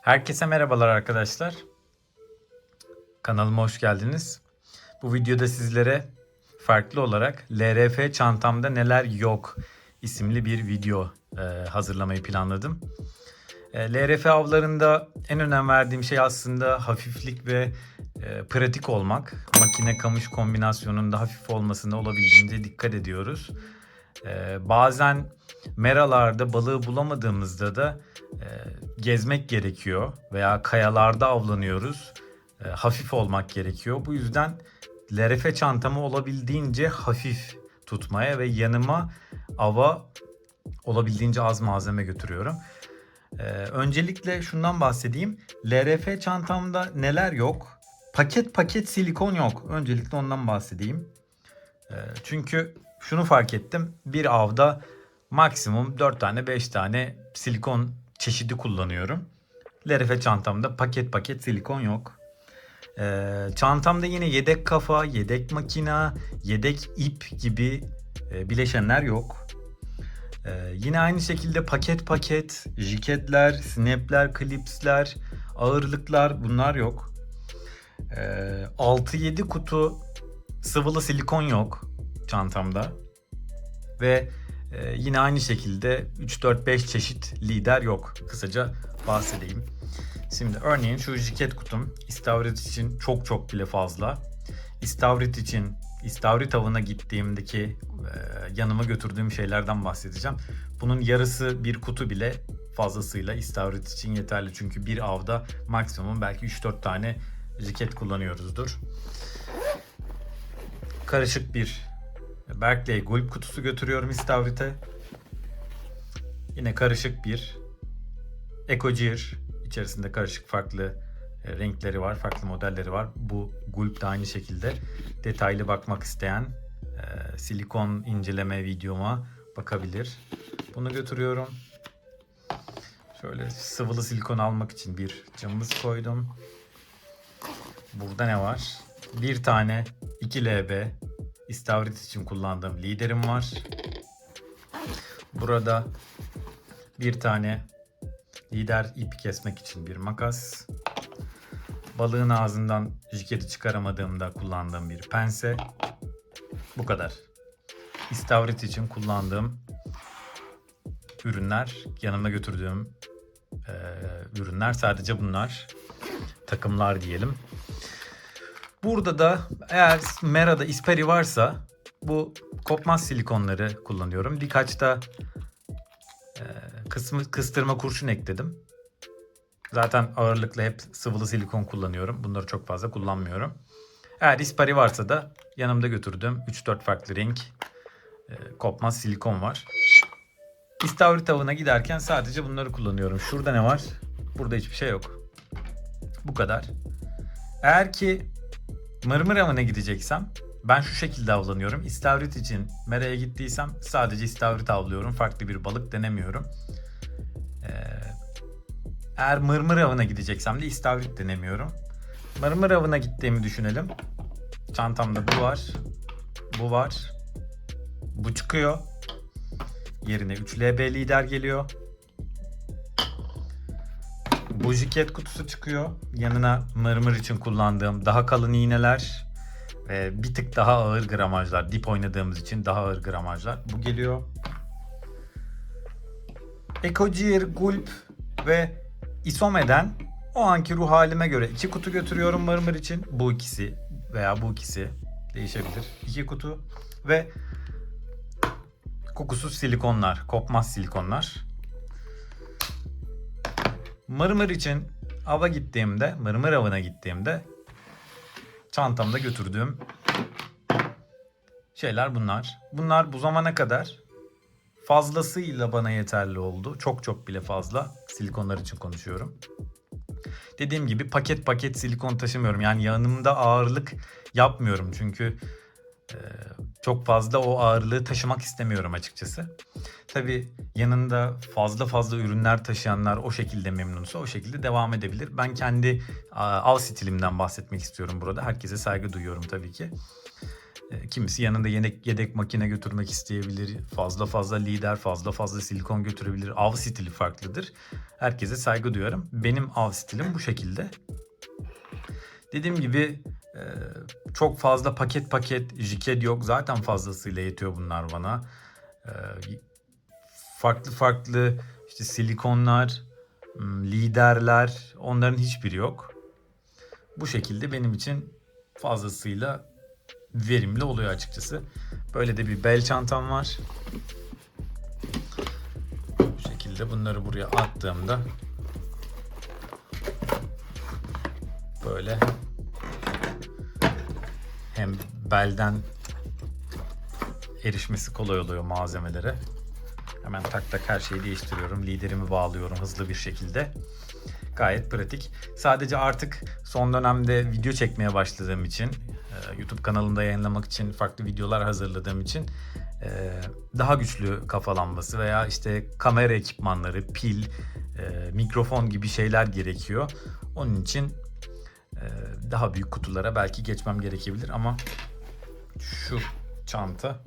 Herkese merhabalar arkadaşlar. Kanalıma hoş geldiniz. Bu videoda sizlere farklı olarak LRF çantamda neler yok isimli bir video e, hazırlamayı planladım. E, LRF avlarında en önem verdiğim şey aslında hafiflik ve e, pratik olmak. Makine kamış kombinasyonunda hafif olmasına olabildiğince dikkat ediyoruz. Bazen meralarda balığı bulamadığımızda da gezmek gerekiyor veya kayalarda avlanıyoruz. E, hafif olmak gerekiyor. Bu yüzden LRF çantamı olabildiğince hafif tutmaya ve yanıma ava olabildiğince az malzeme götürüyorum. E, öncelikle şundan bahsedeyim. LRF çantamda neler yok? Paket paket silikon yok. Öncelikle ondan bahsedeyim. E, çünkü şunu fark ettim. Bir avda maksimum 4 tane 5 tane silikon çeşidi kullanıyorum. LRF çantamda paket paket silikon yok. Ee, çantamda yine yedek kafa, yedek makina, yedek ip gibi e, bileşenler yok. Ee, yine aynı şekilde paket paket, jiketler, snapler, klipsler, ağırlıklar bunlar yok. Ee, 6-7 kutu sıvılı silikon yok çantamda. Ve ee, yine aynı şekilde 3-4-5 çeşit lider yok. Kısaca bahsedeyim. Şimdi örneğin şu jiket kutum istavrit için çok çok bile fazla. İstavrit için istavrit avına gittiğimdeki e, yanıma götürdüğüm şeylerden bahsedeceğim. Bunun yarısı bir kutu bile fazlasıyla istavrit için yeterli. Çünkü bir avda maksimum belki 3-4 tane jiket kullanıyoruzdur. Karışık bir Berkeley gulp kutusu götürüyorum istavrite. Yine karışık bir Ecojir. İçerisinde karışık farklı e, renkleri var, farklı modelleri var. Bu gulp da aynı şekilde detaylı bakmak isteyen e, silikon inceleme videoma bakabilir. Bunu götürüyorum. Şöyle sıvılı silikon almak için bir camımız koydum. Burada ne var? Bir tane 2 LB istavrit için kullandığım liderim var. Burada bir tane lider ip kesmek için bir makas. Balığın ağzından jiketi çıkaramadığımda kullandığım bir pense. Bu kadar. İstavrit için kullandığım ürünler, yanıma götürdüğüm e, ürünler sadece bunlar. Takımlar diyelim. Burada da eğer Mera'da isperi varsa bu kopmaz silikonları kullanıyorum. Birkaç da e, kısmı, kıstırma kurşun ekledim. Zaten ağırlıklı hep sıvılı silikon kullanıyorum. Bunları çok fazla kullanmıyorum. Eğer ispari varsa da yanımda götürdüğüm 3-4 farklı renk e, kopmaz silikon var. İstavrit avına giderken sadece bunları kullanıyorum. Şurada ne var? Burada hiçbir şey yok. Bu kadar. Eğer ki Mırmır avına gideceksem ben şu şekilde avlanıyorum. İstavrit için meraya gittiysem sadece istavrit avlıyorum. Farklı bir balık denemiyorum. Ee, eğer mırmır avına gideceksem de istavrit denemiyorum. Mırmır avına gittiğimi düşünelim. Çantamda bu var. Bu var. Bu çıkıyor. Yerine 3LB lider geliyor. Bu jiket kutusu çıkıyor. Yanına mırmır için kullandığım daha kalın iğneler ve bir tık daha ağır gramajlar. Dip oynadığımız için daha ağır gramajlar. Bu geliyor. Ecojir, Gulp ve Isome'den o anki ruh halime göre iki kutu götürüyorum mırmır için. Bu ikisi veya bu ikisi değişebilir. İki kutu ve kokusuz silikonlar, kopmaz silikonlar. Mırmır için ava gittiğimde, mırmır avına gittiğimde çantamda götürdüğüm şeyler bunlar. Bunlar bu zamana kadar fazlasıyla bana yeterli oldu. Çok çok bile fazla. Silikonlar için konuşuyorum. Dediğim gibi paket paket silikon taşımıyorum. Yani yanımda ağırlık yapmıyorum. Çünkü çok fazla o ağırlığı taşımak istemiyorum açıkçası. Tabi yanında fazla fazla ürünler taşıyanlar o şekilde memnunsa o şekilde devam edebilir. Ben kendi av stilimden bahsetmek istiyorum burada. Herkese saygı duyuyorum tabii ki. E, Kimisi yanında yedek, yedek makine götürmek isteyebilir. Fazla fazla lider, fazla fazla silikon götürebilir. Av stili farklıdır. Herkese saygı duyuyorum. Benim av stilim bu şekilde. Dediğim gibi e, çok fazla paket paket jiket yok. Zaten fazlasıyla yetiyor bunlar bana. E, farklı farklı işte silikonlar, m, liderler onların hiçbiri yok. Bu şekilde benim için fazlasıyla verimli oluyor açıkçası. Böyle de bir bel çantam var. Bu şekilde bunları buraya attığımda böyle hem belden erişmesi kolay oluyor malzemelere. Hemen tak tak her şeyi değiştiriyorum. Liderimi bağlıyorum hızlı bir şekilde. Gayet pratik. Sadece artık son dönemde video çekmeye başladığım için, e, YouTube kanalımda yayınlamak için farklı videolar hazırladığım için e, daha güçlü kafa lambası veya işte kamera ekipmanları, pil, e, mikrofon gibi şeyler gerekiyor. Onun için daha büyük kutulara belki geçmem gerekebilir ama şu çanta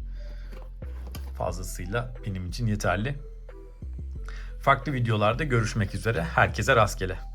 fazlasıyla benim için yeterli. Farklı videolarda görüşmek üzere. Herkese rastgele.